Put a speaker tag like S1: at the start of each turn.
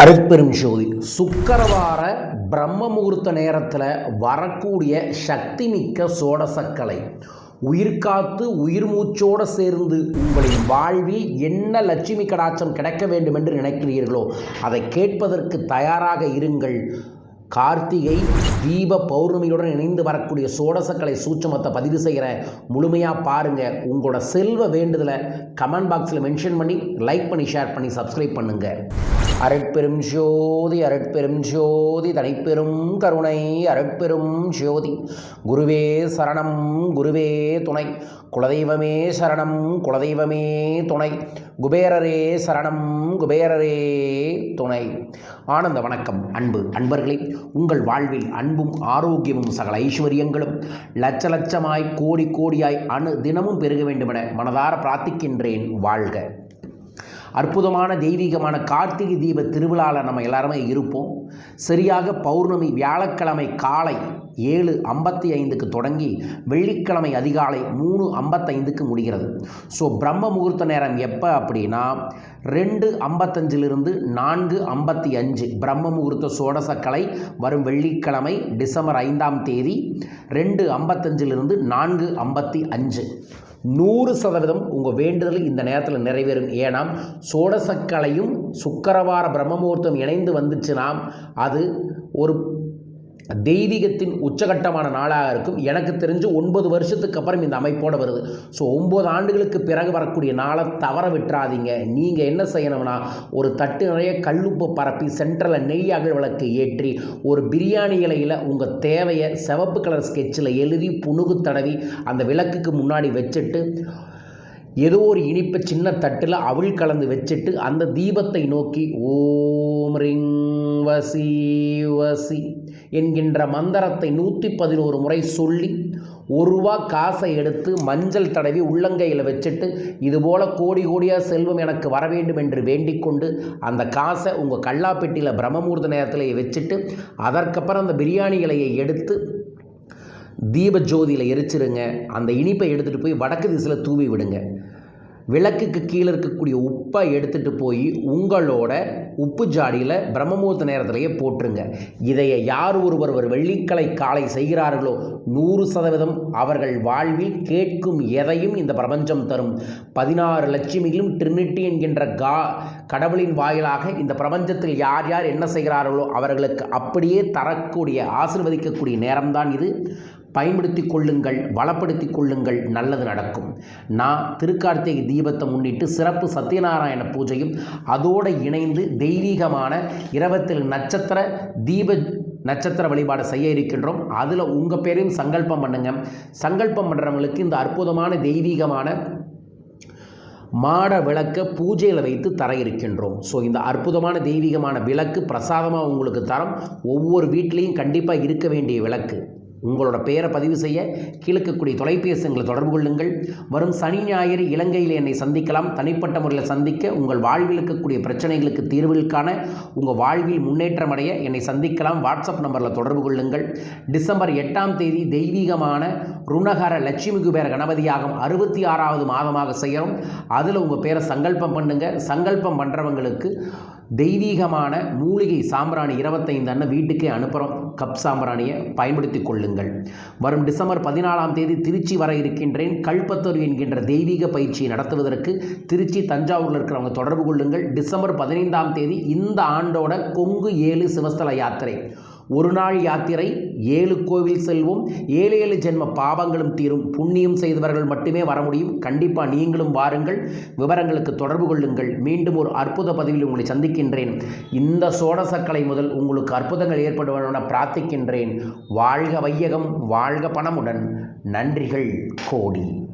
S1: அருட்பெரும் ஜோதி. சுக்கரவார பிரம்ம முகூர்த்த நேரத்தில் வரக்கூடிய சக்தி மிக்க சோடசக்கலை. உயிர் காத்து உயிர் மூச்சோடு சேர்ந்து உங்களின் வாழ்வில் என்ன லட்சுமி கடாச்சம் கிடைக்க வேண்டும் என்று நினைக்கிறீர்களோ அதை கேட்பதற்கு தயாராக இருங்கள். கார்த்திகை தீப பௌர்ணமியுடன் இணைந்து வரக்கூடிய சோடசக்கலை சூட்சமத்தை பதிவு செய்கிற முழுமையாக பாருங்கள் உங்களோட செல்வ வேண்டுதலை கமெண்ட் பாக்ஸில் மென்ஷன் பண்ணி லைக் பண்ணி ஷேர் பண்ணி சப்ஸ்கிரைப் பண்ணுங்கள் அரட்பெரும் ஜோதி அரட்பெரும் ஜோதி தனிப்பெரும் கருணை அரட்பெரும் ஜோதி. குருவே சரணம் குருவே துணை. குலதெய்வமே சரணம் குலதெய்வமே துணை. குபேரரே சரணம் குபேரரே துணை. ஆனந்த வணக்கம் அன்பு அன்பர்களே. உங்கள் வாழ்வில் அன்பும் ஆரோக்கியமும் சகல ஐஸ்வர்யங்களும் லட்ச லட்சமாய் கோடி கோடியாய் அணு தினமும் பெருக வேண்டுமென மனதார பிரார்த்திக்கின்றேன். வாழ்க. அற்புதமான தெய்வீகமான கார்த்திகை தீப திருவிழாவில் நம்ம எல்லாருமே இருப்போம். சரியாக பௌர்ணமி வியாழக்கிழமை காலை ஏழு ஐம்பத்தி ஐந்துக்கு தொடங்கி வெள்ளிக்கிழமை அதிகாலை மூணு ஐம்பத்தைந்துக்கு முடிகிறது. ஸோ பிரம்ம முகூர்த்த நேரம் எப்போ அப்படின்னா ரெண்டு ஐம்பத்தஞ்சிலிருந்து நான்கு ஐம்பத்தி அஞ்சு பிரம்ம முகூர்த்த சோடசக்கலை வரும் வெள்ளிக்கிழமை டிசம்பர் ஐந்தாம் தேதி ரெண்டு ஐம்பத்தஞ்சிலிருந்து நான்கு ஐம்பத்தி அஞ்சு நூறு சதவீதம் உங்கள் வேண்டுதல் இந்த நேரத்தில் நிறைவேறும். ஏன்னா சோடசக்கலையும் சுக்கரவார பிரம்மமுகூர்த்தம் இணைந்து வந்துச்சுன்னா அது ஒரு தெய்வீகத்தின் உச்சகட்டமான நாளாக இருக்கும். எனக்கு தெரிஞ்சு ஒன்பது வருஷத்துக்கு அப்புறம் இந்த அமைப்போடு வருது. ஸோ ஒம்பது ஆண்டுகளுக்கு பிறகு வரக்கூடிய நாளை தவற விட்டுறாதீங்க. நீங்கள் என்ன செய்யணும்னா ஒரு தட்டு நிறைய கல்லுப்பு பரப்பி சென்ட்ரலில் நெய் அகல் விளக்கு ஏற்றி ஒரு பிரியாணி இலையில் உங்கள் தேவையை சிவப்பு கலர் ஸ்கெட்சில் எழுதி புணுகு தடவி அந்த விளக்குக்கு முன்னாடி வச்சுட்டு ஏதோ ஒரு இனிப்பு சின்ன தட்டில் அவள் கலந்து வச்சுட்டு அந்த தீபத்தை நோக்கி ஓம் ரிங் வசி வசி என்கின்ற மந்திரத்தை நூற்றி பதினோரு முறை சொல்லி ஒரு ரூபா காசை எடுத்து மஞ்சள் தடவி உள்ளங்கையில் வச்சுட்டு இதுபோல் கோடி கோடியாக செல்வம் எனக்கு வர வேண்டும் என்று வேண்டிக்கொண்டு அந்த காசை உங்கள் கல்லாப்பெட்டியில் பிரம்மமூர்த்த நேரத்திலேயே வச்சுட்டு அதற்கப்புறம் அந்த பிரியாணி இலையை எடுத்து தீப ஜோதியில் எரிச்சிருங்க. அந்த இனிப்பை எடுத்துகிட்டு போய் வடக்கு திசையில் தூவி விடுங்க. விளக்குக்கு கீழே இருக்கக்கூடிய உப்பை எடுத்துகிட்டு போய் உங்களோட உப்பு ஜாடியில் பிரம்மமுகூர்த்த நேரத்திலேயே போட்டுருங்க. இதையை யார் ஒருவர் ஒரு வெள்ளிக்கலை காலை செய்கிறார்களோ நூறு சதவீதம் அவர்கள் வாழ்வில் கேட்கும் எதையும் இந்த பிரபஞ்சம் தரும். பதினாறு லட்சுமியிலும் ட்ரினிட்டி என்கின்ற கா கடவுளின் வாயிலாக இந்த பிரபஞ்சத்தில் யார் யார் என்ன செய்கிறார்களோ அவர்களுக்கு அப்படியே தரக்கூடிய ஆசிர்வதிக்கக்கூடிய நேரம்தான் இது. பயன்படுத்தி கொள்ளுங்கள் வளப்படுத்தி கொள்ளுங்கள் நல்லது நடக்கும். நான் திருக்கார்த்திகை தீபத்தை முன்னிட்டு சிறப்பு சத்யநாராயண பூஜையும் அதோடு இணைந்து தெய்வீகமான இரவத்தில் நட்சத்திர தீப நட்சத்திர வழிபாடு செய்ய இருக்கின்றோம். அதில் உங்கள் பேரையும் சங்கல்பம் பண்ணுங்கள் சங்கல்பம் பண்ணுறவங்களுக்கு இந்த அற்புதமான தெய்வீகமான மாட விளக்க பூஜையில் வைத்து தர இருக்கின்றோம். ஸோ இந்த அற்புதமான தெய்வீகமான விளக்கு பிரசாதமாக உங்களுக்கு தரம். ஒவ்வொரு வீட்லேயும் கண்டிப்பாக இருக்க வேண்டிய விளக்கு. உங்களோட பெயரை பதிவு செய்ய கீழக்கக்கூடிய தொலைபேசிகளை தொடர்பு கொள்ளுங்கள். வரும் சனி ஞாயிறு இலங்கையில் என்னை சந்திக்கலாம். தனிப்பட்ட முறையில் சந்திக்க உங்கள் வாழ்வில் இருக்கக்கூடிய பிரச்சனைகளுக்கு தீர்வுகளுக்கான உங்கள் வாழ்வில் முன்னேற்றம் அடைய என்னை சந்திக்கலாம். வாட்ஸ்அப் நம்பரில் தொடர்பு கொள்ளுங்கள். டிசம்பர் எட்டாம் தேதி தெய்வீகமான ருணகர லட்சுமி குபேர கணபதியாகம் அறுபத்தி ஆறாவது மாதமாக செய்கிறோம் அதில் உங்கள் பேரை சங்கல்பம் பண்ணுங்கள் சங்கல்பம் பண்ணுறவங்களுக்கு தெய்வீகமான மூலிகை சாம்பிராணி இருபத்தைந்து அண்ணன் வீட்டுக்கே அனுப்புகிறோம் கப் சாம்பிராணியை பயன்படுத்தி கொள்ளுங்கள் வரும் டிசம்பர் பதினாலாம் தேதி திருச்சி வர இருக்கின்றேன். கல்பத்தொரு என்கின்ற தெய்வீக பயிற்சியை நடத்துவதற்கு திருச்சி தஞ்சாவூரில் இருக்கிறவங்க தொடர்பு கொள்ளுங்கள். டிசம்பர் பதினைந்தாம் தேதி இந்த ஆண்டோட கொங்கு ஏழு சிவஸ்தல யாத்திரை. ஒரு நாள் யாத்திரை ஏழு கோவில் செல்வோம் ஏழு ஏழு ஜென்ம பாவங்களும் தீரும். புண்ணியம் செய்தவர்கள் மட்டுமே வர முடியும். கண்டிப்பாக நீங்களும் வாருங்கள். விவரங்களுக்கு தொடர்பு கொள்ளுங்கள். மீண்டும் ஒரு அற்புத பதிவில் உங்களை சந்திக்கின்றேன். இந்த சோடசக்கலை முதல் உங்களுக்கு அற்புதங்கள் ஏற்படுவன பிரார்த்திக்கின்றேன். வாழ்க வையகம் வாழ்க பணமுடன். நன்றிகள் கோடி.